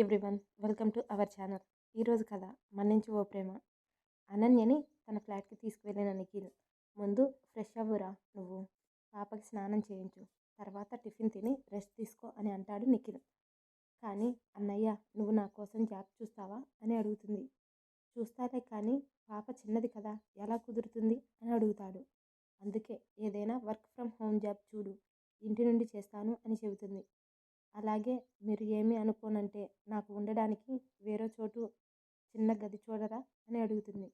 Everyone welcome to our channel ఈరోజు కథ మన్నించి ఓ ప్రేమ. అనన్యని తన ఫ్లాట్కి తీసుకువెళ్ళిన నిఖిల్. ముందు ఫ్రెష్ అవ్వురా నువ్వు. పాపకి స్నానం చేయించు. తర్వాత టిఫిన్ తిని రెస్ట్ తీసుకో అని అంటాడు నిఖిల్. కానీ అన్నయ్య నువ్వు నా కోసం జాబ్ చూస్తావా? అని అడుగుతుంది. చూస్తాలే కానీ పాప చిన్నది కదా. ఎలా కుదురుతుంది అని అడుగుతాడు అందుకే ఏదైనా వర్క్ ఫ్రమ్ హోమ్ జాబ్ చూడు ఇంటి నుండి చేస్తాను అని చెబుతుంది అలాగే మీరు ఏమీ అనుకోనంటే నాకు ఉండడానికి వేరే చోటు చిన్న గది చూడరా అని అడుగుతుంది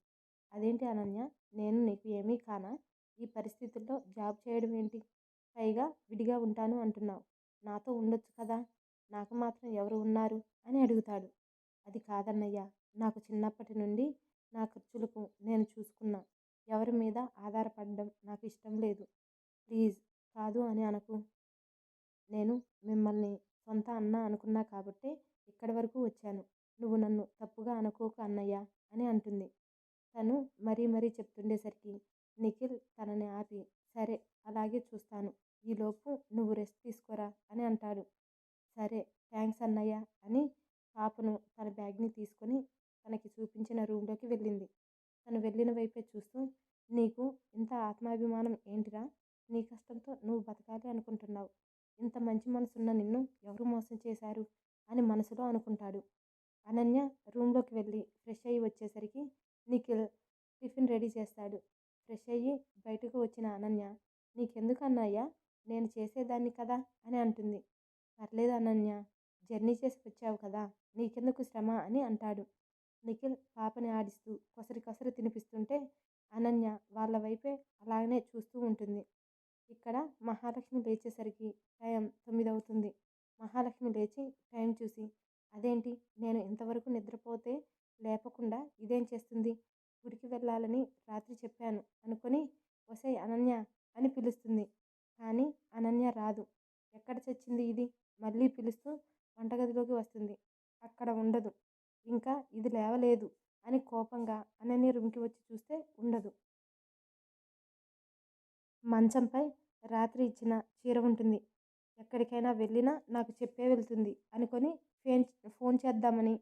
అదేంటి అనన్య నేను నీకు ఏమీ కానా ఈ పరిస్థితుల్లో జాబ్ చేయడం ఏంటి పైగా విడిగా ఉంటాను అంటున్నావు. నాతో ఉండొచ్చు కదా? నాకు మాత్రం ఎవరు ఉన్నారు? అని అడుగుతాడు. అది కాదన్నయ్య నాకు చిన్నప్పటి నుండి నా ఖర్చులకు నేను చూసుకున్నా. ఎవరి మీద ఆధారపడడం నాకు ఇష్టం లేదు. ప్లీజ్ కాదు అని అనకు. నేను మిమ్మల్ని సొంత అన్న అనుకున్నా కాబట్టే ఇక్కడి వరకు వచ్చాను. నువ్వు నన్ను తప్పుగా అనుకోకు అన్నయ్య అని అంటుంది. తను మరీ మరీ చెప్తుండేసరికి నిఖిల్ తనని ఆపి సరే అలాగే చూస్తాను. ఈలోపు నువ్వు రెస్ట్ తీసుకోరా అని అంటాడు. సరే థ్యాంక్స్ అన్నయ్య అని పాపను తన బ్యాగ్ని తీసుకొని తనకి చూపించిన రూమ్లోకి వెళ్ళింది. తను వెళ్ళిన వైపే చూస్తూ నీకు ఇంత ఆత్మాభిమానం ఏంటిరా? నీ కష్టంతో నువ్వు బతకాలి అనుకుంటున్నావు. ఇంత మంచి మనసున్న నిన్ను ఎవరు మోసం చేశారు? అని మనసులో అనుకుంటాడు. అనన్య రూమ్లోకి వెళ్ళి ఫ్రెష్ అయ్యి వచ్చేసరికి నిఖిల్ టిఫిన్ రెడీ చేస్తాడు ఫ్రెష్ అయ్యి బయటకు వచ్చిన అనన్య నీకెందుకు అన్నయ్య నేను చేసేదాన్ని కదా అని అంటుంది. పర్లేదు అనన్య జర్నీ చేసి వచ్చావు కదా నీకెందుకు శ్రమ అని అంటాడు. నిఖిల్ పాపని ఆడిస్తూ కొసరి కొసరి తినిపిస్తుంటే అనన్య వాళ్ళ వైపే అలాగనే చూస్తూ ఉంటుంది. ఇక్కడ మహాలక్ష్మి లేచేసరికి టైం తొమ్మిది అవుతుంది మహాలక్ష్మి లేచి టైం చూసి అదేంటి నేను ఇంతవరకు నిద్రపోతే లేపకుండా ఇదేం చేస్తుంది? గుడికి వెళ్ళాలని రాత్రి చెప్పాను అనుకొని వసై అనన్య అని పిలుస్తుంది కానీ అనన్య రాదు ఎక్కడ చచ్చింది ఇది మళ్ళీ పిలుస్తూ వంటగదిలోకి వస్తుంది అక్కడ ఉండదు ఇంకా ఇది లేవలేదు అని కోపంగా అనన్య రూమ్కి వచ్చి చూస్తే ఉండదు మంచంపై రాత్రి ఇచ్చిన చీర ఉంటుంది. ఎక్కడికైనా వెళ్ళినా నాకు చెప్పే వెళ్తుంది అనుకొని ఫోన్ ఫోన్ చేద్దామని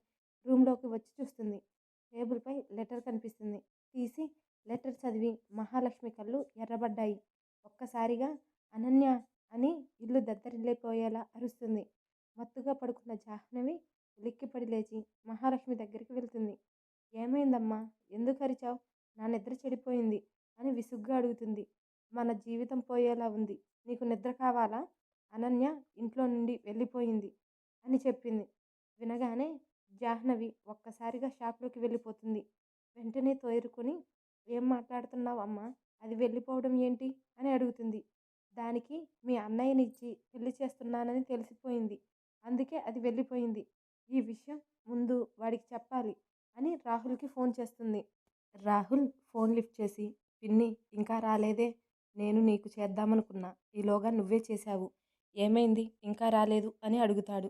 రూమ్లోకి వచ్చి చూస్తుంది. టేబుల్పై లెటర్ కనిపిస్తుంది. తీసి లెటర్ చదివి మహాలక్ష్మి కళ్ళు ఎర్రబడ్డాయి. ఒక్కసారిగా అనన్య అని ఇల్లు దద్దరిల్లిపోయేలా అరుస్తుంది. మత్తుగా పడుకున్న జాహ్నవి ఉలిక్కిపడి లేచి మహాలక్ష్మి దగ్గరికి వెళ్తుంది. ఏమైందమ్మా? ఎందుకు అరిచావు? నా నిద్ర చెడిపోయింది అని విసుగ్గా అడుగుతుంది. మన జీవితం పోయేలా ఉంది. నీకు నిద్ర కావాలా? అనన్య ఇంట్లో నుండి వెళ్ళిపోయింది అని చెప్పింది. వినగానే జాహ్నవి ఒక్కసారిగా షాప్లోకి వెళ్ళిపోతుంది. వెంటనే తోయరుకొని ఏం మాట్లాడుతున్నావు అమ్మా? అది వెళ్ళిపోవడం ఏంటి? అని అడుగుతుంది. దానికి మీ అన్నయ్యనిచ్చి పెళ్ళి చేస్తున్నానని తెలిసిపోయింది. అందుకే అది వెళ్ళిపోయింది. ఈ విషయం ముందు వాడికి చెప్పాలి అని రాహుల్కి ఫోన్ చేస్తుంది. రాహుల్ ఫోన్ లిఫ్ట్ చేసి పిన్ని ఇంకా రాలేదే? నేను నీకు చేద్దామనుకున్నా. ఈలోగా నువ్వే చేశావు. ఏమైంది? ఇంకా రాలేదు అని అడుగుతాడు.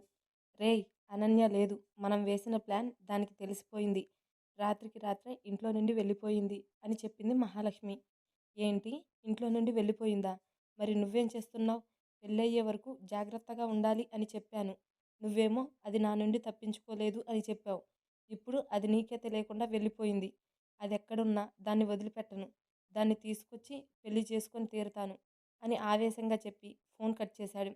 రేయ్ అనన్య లేదు. మనం వేసిన ప్లాన్ దానికి తెలిసిపోయింది. రాత్రికి రాత్రే ఇంట్లో నుండి వెళ్ళిపోయింది అని చెప్పింది మహాలక్ష్మి. ఏంటి? ఇంట్లో నుండి వెళ్ళిపోయిందా? మరి నువ్వేం చేస్తున్నావు? పెళ్ళయ్యే వరకు జాగ్రత్తగా ఉండాలి అని చెప్పాను. నువ్వేమో అది నా నుండి తప్పించుకోలేదు అని చెప్పావు. ఇప్పుడు అది నీకే తెలియకుండా వెళ్ళిపోయింది. అది ఎక్కడున్నా దాన్ని వదిలిపెట్టను. దాన్ని తీసుకొచ్చి పెళ్ళి చేసుకొని తీరుతాను అని ఆవేశంగా చెప్పి ఫోన్ కట్ చేశాడు.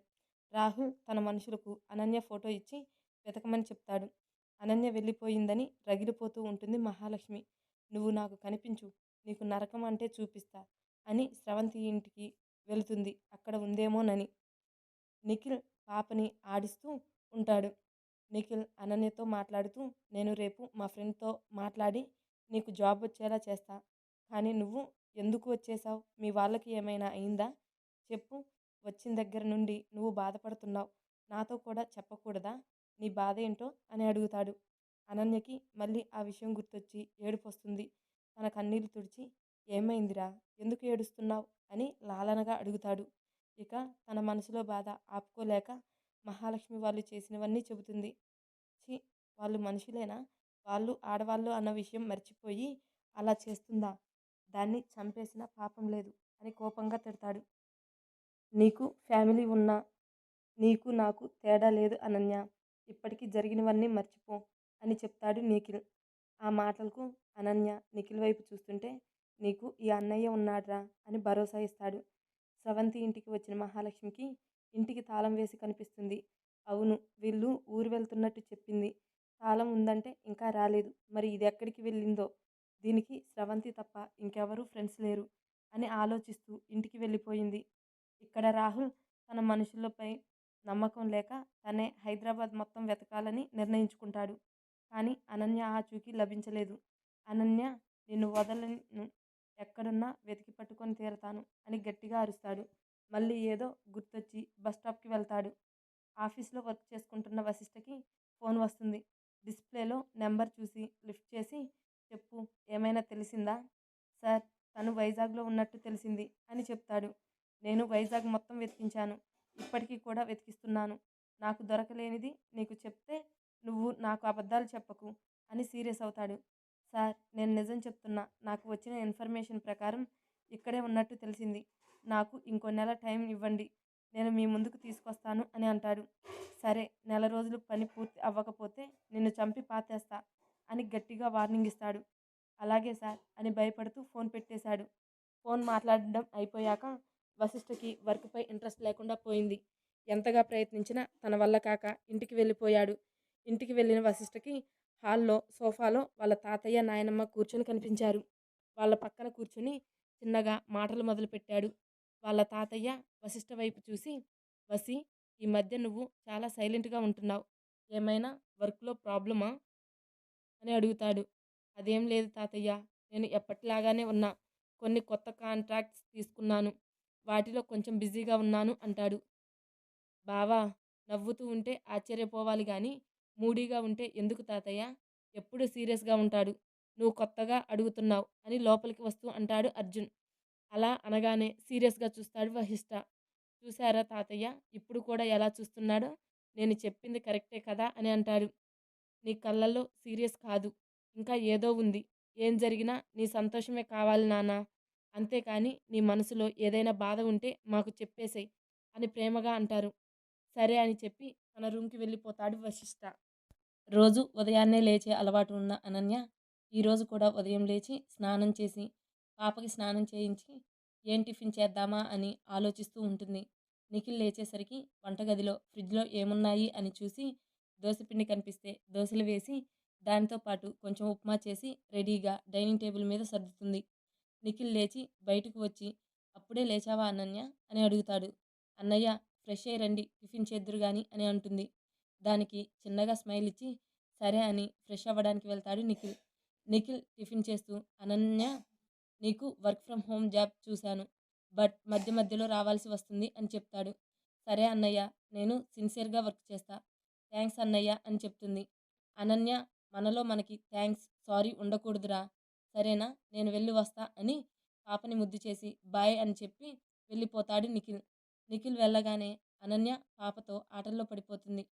రాహుల్ తన మనుషులకు అనన్య ఫోటో ఇచ్చి వెతకమని చెప్తాడు. అనన్య వెళ్ళిపోయిందని రగిలిపోతూ ఉంటుంది మహాలక్ష్మి. నువ్వు నాకు కనిపించు. నీకు నరకం అంటే చూపిస్తా అని స్రవంతి ఇంటికి వెళుతుంది. అక్కడ ఉందేమోనని నిఖిల్ పాపని ఆడిస్తూ ఉంటాడు. నిఖిల్ అనన్యతో మాట్లాడుతూ నేను రేపు మా ఫ్రెండ్తో మాట్లాడి నీకు జాబ్ వచ్చేలా చేస్తా. కానీ నువ్వు ఎందుకు వచ్చేసావు? మీ వాళ్ళకి ఏమైనా అయిందా? చెప్పు. వచ్చిన దగ్గర నుండి నువ్వు బాధపడుతున్నావు. నాతో కూడా చెప్పకూడదా? నీ బాధ ఏంటో అని అడుగుతాడు. అనన్యకి మళ్ళీ ఆ విషయం గుర్తొచ్చి ఏడుపు వస్తుంది తన కన్నీళ్ళు తుడిచి ఏమైందిరా? ఎందుకు ఏడుస్తున్నావు? అని లాలనగా అడుగుతాడు. ఇక తన మనసులో బాధ ఆపుకోలేక మహాలక్ష్మి వాళ్ళు చేసినవన్నీ చెబుతుంది. చి వాళ్ళు మనుషులేనా? వాళ్ళు ఆడవాళ్ళు అన్న విషయం మర్చిపోయి అలా చేస్తుందా? దాన్ని చంపేసిన పాపం లేదు అని కోపంగా తిడతాడు. నీకు ఫ్యామిలీ ఉన్నా నీకు నాకు తేడా లేదు అనన్య. ఇప్పటికీ జరిగినవన్నీ మర్చిపో అని చెప్తాడు నిఖిల్. ఆ మాటలకు అనన్య నిఖిల్ వైపు చూస్తుంటే నీకు ఈ అన్నయ్య ఉన్నాడ్రా అని భరోసా ఇస్తాడు. స్రవంతి ఇంటికి వచ్చిన మహాలక్ష్మికి ఇంటికి తాళం వేసి కనిపిస్తుంది. అవును వీళ్ళు ఊరు వెళ్తున్నట్టు చెప్పింది. తాళం ఉందంటే ఇంకా రాలేదు. మరి ఇది ఎక్కడికి వెళ్ళిందో? దీనికి స్రవంతి తప్ప ఇంకెవరూ ఫ్రెండ్స్ లేరు అని ఆలోచిస్తూ ఇంటికి వెళ్ళిపోయింది. ఇక్కడ రాహుల్ తన మనుషులపై నమ్మకం లేక తనే హైదరాబాద్ మొత్తం వెతకాలని నిర్ణయించుకుంటాడు. కానీ అనన్య ఆచూకీ లభించలేదు. అనన్య నిన్ను వదలను. ఎక్కడున్నా వెతికి పట్టుకొని తీరతాను అని గట్టిగా అరుస్తాడు. మళ్ళీ ఏదో గుర్తొచ్చి బస్ స్టాప్కి వెళ్తాడు. ఆఫీస్లో వర్క్ చేసుకుంటున్న వశిష్ఠకి ఫోన్ వస్తుంది. డిస్ప్లేలో నెంబర్ చూసి లిఫ్ట్ చేసి చెప్పు ఏమైనా తెలిసిందా? సార్ తను వైజాగ్లో ఉన్నట్టు తెలిసింది అని చెప్తాడు. నేను వైజాగ్ మొత్తం వెతికించాను. ఇప్పటికీ కూడా వెతికిస్తున్నాను. నాకు దొరకలేనిది నీకు చెప్తే నువ్వు నాకు అబద్ధాలు చెప్పకు అని సీరియస్ అవుతాడు. సార్ నేను నిజం చెప్తున్నా. నాకు వచ్చిన ఇన్ఫర్మేషన్ ప్రకారం ఇక్కడే ఉన్నట్టు తెలిసింది. నాకు ఇంకో నెల టైం ఇవ్వండి. నేను మీ ముందుకు తీసుకొస్తాను అని అంటాడు. సరే నెల రోజులు పని పూర్తి అవ్వకపోతే నిన్ను చంపి పాతేస్తా. అని గట్టిగా వార్నింగ్ ఇస్తాడు. అలాగే సార్ అని భయపడుతూ ఫోన్ పెట్టేశాడు. ఫోన్ మాట్లాడడం అయిపోయాక వశిష్ఠకి వర్క్పై ఇంట్రెస్ట్ లేకుండా పోయింది. ఎంతగా ప్రయత్నించినా తన వల్ల కాక ఇంటికి వెళ్ళిపోయాడు. ఇంటికి వెళ్ళిన వశిష్ఠకి హాల్లో సోఫాలో వాళ్ళ తాతయ్య నాయనమ్మ కూర్చొని కనిపించారు. వాళ్ళ పక్కన కూర్చొని చిన్నగా మాటలు మొదలుపెట్టాడు. వాళ్ళ తాతయ్య వశిష్ఠ వైపు చూసి వసి ఈ మధ్య నువ్వు చాలా సైలెంట్గా ఉంటున్నావు. ఏమైనా వర్క్లో ప్రాబ్లమా? అని అడుగుతాడు. అదేం లేదు తాతయ్య నేను ఎప్పటిలాగానే ఉన్నా కొన్ని కొత్త కాంట్రాక్ట్స్ తీసుకున్నాను వాటిలో కొంచెం బిజీగా ఉన్నాను అంటాడు. బావా నవ్వుతూ ఉంటే ఆశ్చర్యపోవాలి కానీ మూడీగా ఉంటే ఎందుకు తాతయ్య? ఎప్పుడు సీరియస్గా ఉంటాడు నువ్వు కొత్తగా అడుగుతున్నావు అని లోపలికి వస్తూ అంటాడు అర్జున్. అలా అనగానే సీరియస్గా చూస్తాడు వహిష్ట చూశారా తాతయ్య ఇప్పుడు కూడా ఎలా చూస్తున్నాడో? నేను చెప్పింది కరెక్టే కదా అని అంటాడు. నీ కళ్ళల్లో సీరియస్ కాదు. ఇంకా ఏదో ఉంది. ఏం జరిగినా నీ సంతోషమే కావాలి నానా అంతేకాని నీ మనసులో ఏదైనా బాధ ఉంటే మాకు చెప్పేసేయ్ అని ప్రేమగా అంటారు. సరే అని చెప్పి తన రూమ్కి వెళ్ళిపోతాడు వశిష్ట. రోజు ఉదయాన్నే లేచే అలవాటు ఉన్న అనన్య ఈరోజు కూడా ఉదయం లేచి స్నానం చేసి పాపకి స్నానం చేయించి ఏం టిఫిన్ చేద్దామా అని ఆలోచిస్తూ ఉంటుంది. నిఖిల్ లేచేసరికి వంటగదిలో ఫ్రిడ్జ్లో ఏమున్నాయి అని చూసి దోశపిండి కనిపిస్తే దోశలు వేసి దానితో పాటు కొంచెం ఉప్మా చేసి రెడీగా డైనింగ్ టేబుల్ మీద సర్దుతుంది. నిఖిల్ లేచి బయటకు వచ్చి అప్పుడే లేచావా అనన్య? అని అడుగుతాడు. అన్నయ్య ఫ్రెష్ అయ్యి రండి టిఫిన్ చేద్దురు గాని అని అంటుంది. దానికి చిన్నగా స్మైల్ ఇచ్చి సరే అని ఫ్రెష్ అవ్వడానికి వెళ్తాడు నిఖిల్. నిఖిల్ టిఫిన్ చేస్తూ అనన్య నీకు వర్క్ ఫ్రమ్ హోమ్ జాబ్ చూశాను బట్ మధ్య మధ్యలో రావాల్సి వస్తుంది అని చెప్తాడు. సరే అన్నయ్య నేను సిన్సియర్గా వర్క్ చేస్తా థ్యాంక్స్ అన్నయ్య అని చెప్తుంది. అనన్య మనలో మనకి థ్యాంక్స్ సారీ ఉండకూడదురా. సరేనా? నేను వెళ్ళి వస్తా అని పాపని ముద్దు చేసి బాయ్ అని చెప్పి వెళ్ళిపోతాడు నిఖిల్. నిఖిల్ వెళ్ళగానే అనన్య పాపతో ఆటల్లో పడిపోతుంది.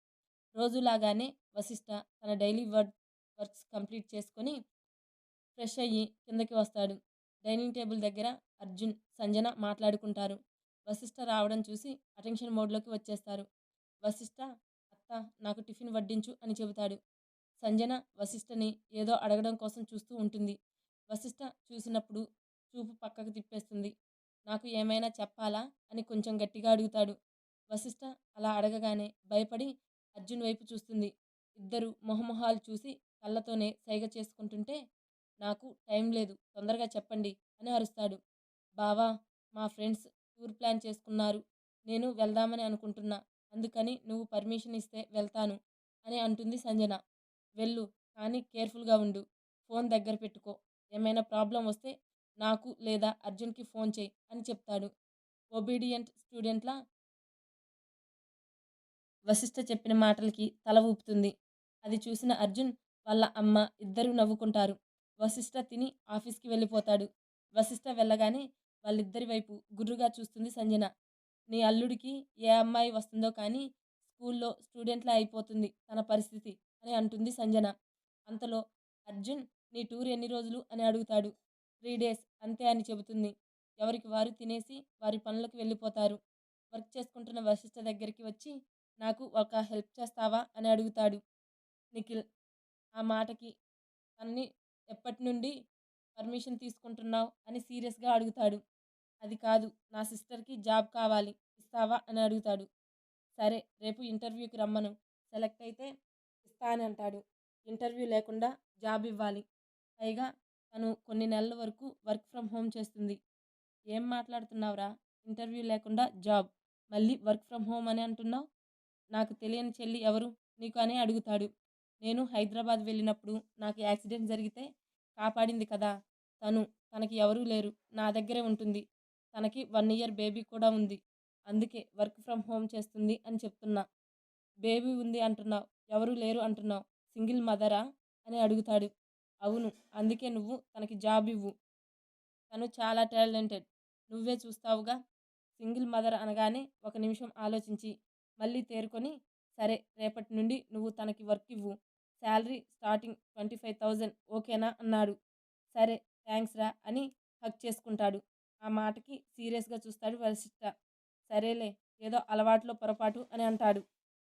రోజులాగానే వశిష్ట తన డైలీ వర్క్ వర్క్స్ కంప్లీట్ చేసుకొని ఫ్రెష్ అయ్యి కిందకి వస్తాడు. డైనింగ్ టేబుల్ దగ్గర అర్జున్ సంజన మాట్లాడుకుంటారు. వశిష్ట రావడం చూసి అటెన్షన్ మోడ్లోకి వచ్చేస్తారు. వశిష్ట అత్త నాకు టిఫిన్ వడ్డించు అని చెబుతాడు. సంజన వశిష్ఠని ఏదో అడగడం కోసం చూస్తూ ఉంటుంది. వశిష్ఠ చూసినప్పుడు చూపు పక్కకు తిప్పేస్తుంది. నాకు ఏమైనా చెప్పాలా? అని కొంచెం గట్టిగా అడుగుతాడు. వశిష్ఠ అలా అడగగానే భయపడి అర్జున్ వైపు చూస్తుంది. ఇద్దరు మొహమొహాలు చూసి కళ్ళతోనే సైగ చేసుకుంటుంటే నాకు టైం లేదు తొందరగా చెప్పండి అని అరుస్తాడు. బావా మా ఫ్రెండ్స్ టూర్ ప్లాన్ చేసుకున్నారు. నేను వెళ్దామని అనుకుంటున్నా. అందుకని నువ్వు పర్మిషన్ ఇస్తే వెళ్తాను అని అంటుంది సంజన. వెళ్ళు కానీ కేర్ఫుల్గా ఉండు. ఫోన్ దగ్గర పెట్టుకో. ఏమైనా ప్రాబ్లం వస్తే నాకు లేదా అర్జున్కి ఫోన్ చేయి అని చెప్తాడు. ఒబీడియంట్ స్టూడెంట్ల వశిష్ఠ చెప్పిన మాటలకి తల ఊపుతుంది. అది చూసిన అర్జున్ వాళ్ళ అమ్మ ఇద్దరూ నవ్వుకుంటారు. వశిష్ఠ తిని ఆఫీస్కి వెళ్ళిపోతాడు. వశిష్ఠ వెళ్ళగానే వాళ్ళిద్దరి వైపు గుర్రుగా చూస్తుంది సంజన. నీ అల్లుడికి ఏ అమ్మాయి వస్తుందో కానీ స్కూల్లో స్టూడెంట్లా అయిపోతుంది తన పరిస్థితి అని అంటుంది సంజన. అంతలో అర్జున్ నీ టూర్ ఎన్ని రోజులు? అని అడుగుతాడు. త్రీ డేస్ అంతే అని చెబుతుంది. ఎవరికి వారు తినేసి వారి పనులకు వెళ్ళిపోతారు. వర్క్ చేసుకుంటున్న వశిష్ఠ దగ్గరికి వచ్చి నాకు ఒక హెల్ప్ చేస్తావా? అని అడుగుతాడు. నిఖిల్ ఆ మాటకి తనని ఎప్పటి నుండి పర్మిషన్ తీసుకుంటున్నావు? అని సీరియస్గా అడుగుతాడు. అది కాదు. నా సిస్టర్కి జాబ్ కావాలి. ఇస్తావా? అని అడుగుతాడు. సరే రేపు ఇంటర్వ్యూకి రమ్మను. సెలెక్ట్ అయితే ఇస్తా అని అంటాడు. ఇంటర్వ్యూ లేకుండా జాబ్ ఇవ్వాలి. పైగా తను కొన్ని నెలల వరకు వర్క్ ఫ్రమ్ హోమ్ చేస్తుంది. ఏం మాట్లాడుతున్నావురా? ఇంటర్వ్యూ లేకుండా జాబ్. మళ్ళీ వర్క్ ఫ్రమ్ హోమ్ అని అంటున్నావు? నాకు తెలియని చెల్లి ఎవరు? నీకు అని అడుగుతాడు. నేను హైదరాబాద్ వెళ్ళినప్పుడు నాకు యాక్సిడెంట్ జరిగితే కాపాడింది కదా! తను తనకి ఎవరూ లేరు. నా దగ్గరే ఉంటుంది. తనకి వన్ ఇయర్ బేబీ కూడా ఉంది. అందుకే వర్క్ ఫ్రమ్ హోమ్ చేస్తుంది అని చెప్తున్నా. బేబీ ఉంది అంటున్నావు. ఎవరు లేరు అంటున్నావు. సింగిల్ మదరా? అని అడుగుతాడు. అవును. అందుకే నువ్వు తనకి జాబ్ ఇవ్వు. తను చాలా టాలెంటెడ్. నువ్వే చూస్తావుగా? సింగిల్ మదర్ అనగానే ఒక నిమిషం ఆలోచించి మళ్ళీ తేరుకొని సరే రేపటి నుండి నువ్వు తనకి వర్క్ ఇవ్వు. Salary starting twenty five thousand ఓకేనా? అన్నాడు. సరే థ్యాంక్స్ రా అని హక్ చేసుకుంటాడు. ఆ మాటకి సీరియస్గా చూస్తాడు వశిష్ట సరేలే ఏదో అలవాట్లో పొరపాటు అని అంటాడు.